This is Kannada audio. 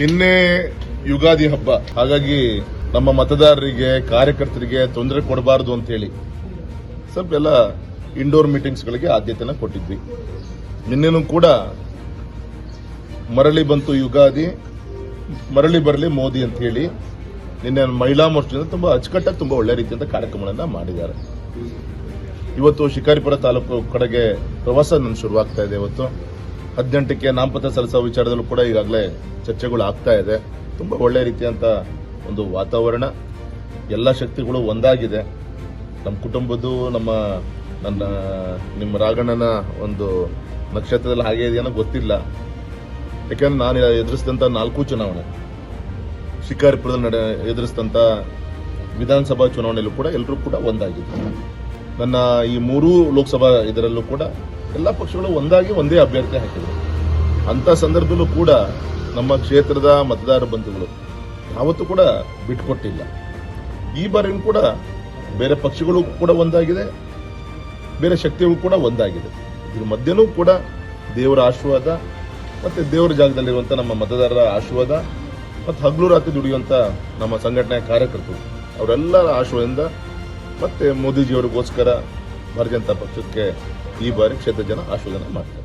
ನಿನ್ನೆ ಯುಗಾದಿ ಹಬ್ಬ. ಹಾಗಾಗಿ ನಮ್ಮ ಮತದಾರರಿಗೆ, ಕಾರ್ಯಕರ್ತರಿಗೆ ತೊಂದರೆ ಕೊಡಬಾರದು ಅಂತ ಹೇಳಿ ಸ್ವಲ್ಪ ಎಲ್ಲ ಇಂಡೋರ್ ಮೀಟಿಂಗ್ಸ್ಗಳಿಗೆ ಆದ್ಯತೆನ ಕೊಟ್ಟಿದ್ವಿ. ನಿನ್ನೆನೂ ಕೂಡ ಮರಳಿ ಬಂತು ಯುಗಾದಿ. ಮರಳಿ ಬರಲಿ ಮೋದಿ ಅಂತ ಹೇಳಿ ನಿನ್ನೆ ಮಹಿಳಾ ಮೋರ್ಚಾದಿಂದ ತುಂಬಾ ಅಚ್ಚುಕಟ್ಟಾಗಿ ತುಂಬಾ ಒಳ್ಳೆ ರೀತಿಯಿಂದ ಕಾರ್ಯಕ್ರಮಗಳನ್ನ ಮಾಡಿದ್ದಾರೆ. ಇವತ್ತು ಶಿಕಾರಿಪುರ ತಾಲೂಕು ಕಡೆಗೆ ಪ್ರವಾಸ ನನ್ನ ಶುರುವಾಗ್ತಾ ಇದೆ ಇವತ್ತು. ಹದಿನೆಂಟಕ್ಕೆ ನಾಮಪತ್ರ ಸಲ್ಲಿಸೋ ವಿಚಾರದಲ್ಲೂ ಕೂಡ ಈಗಾಗಲೇ ಚರ್ಚೆಗಳು ಆಗ್ತಾ ಇದೆ. ತುಂಬಾ ಒಳ್ಳೆ ರೀತಿಯಂತ ಒಂದು ವಾತಾವರಣ, ಎಲ್ಲ ಶಕ್ತಿಗಳು ಒಂದಾಗಿದೆ. ನಮ್ಮ ಕುಟುಂಬದ್ದು, ನಮ್ಮ, ನನ್ನ, ನಿಮ್ಮ ರಾಗಣ್ಣನ ಒಂದು ನಕ್ಷತ್ರದಲ್ಲಿ ಹಾಗೆ ಇದೆಯೋ ಗೊತ್ತಿಲ್ಲ. ಯಾಕೆಂದ್ರೆ ನಾನು ಎದುರಿಸಿದಂತ ನಾಲ್ಕು ಚುನಾವಣೆ, ಶಿಕಾರಿಪುರದಲ್ಲಿ ನಡೆ, ಎದುರಿಸಿದಂತ ವಿಧಾನಸಭಾ ಚುನಾವಣೆಯಲ್ಲೂ ಕೂಡ ಎಲ್ಲರೂ ಕೂಡ ಒಂದಾಗಿದೆ. ನನ್ನ ಈ ಮೂರೂ ಲೋಕಸಭಾ ಇದರಲ್ಲೂ ಕೂಡ ಎಲ್ಲ ಪಕ್ಷಗಳು ಒಂದಾಗಿ ಒಂದೇ ಅಭ್ಯರ್ಥಿ ಹಾಕಿದ್ರು. ಅಂತ ಸಂದರ್ಭದಲ್ಲೂ ಕೂಡ ನಮ್ಮ ಕ್ಷೇತ್ರದ ಮತದಾರ ಬಂಧುಗಳು ಯಾವತ್ತೂ ಕೂಡ ಬಿಟ್ಕೊಟ್ಟಿಲ್ಲ ಈ ಬಾರಿಯೂ ಕೂಡ ಬೇರೆ ಪಕ್ಷಗಳು ಕೂಡ ಒಂದಾಗಿದೆ, ಬೇರೆ ಶಕ್ತಿಗಳು ಕೂಡ ಒಂದಾಗಿದೆ. ಇದ್ರ ಮಧ್ಯನೂ ಕೂಡ ದೇವರ ಆಶೀರ್ವಾದ ಮತ್ತೆ ದೇವರ ಜಾಗದಲ್ಲಿರುವಂಥ ನಮ್ಮ ಮತದಾರರ ಆಶೀರ್ವಾದ ಮತ್ತು ಹಗಲು ರಾತ್ರಿ ದುಡಿಯುವಂಥ ನಮ್ಮ ಸಂಘಟನೆಯ ಕಾರ್ಯಕರ್ತರು, ಅವರೆಲ್ಲರ ಆಶೀರ್ವಾದದಿಂದ ಮತ್ತೆ ಮೋದಿಜಿಯವರಿಗೋಸ್ಕರ ಭಾರತೀಯ ಜನತಾ ಪಕ್ಷಕ್ಕೆ ಈ ಬಾರಿ ಕ್ಷೇತ್ರ ಜನ ಆಶೀರ್ವಾದನ ಮಾಡ್ತಾರೆ.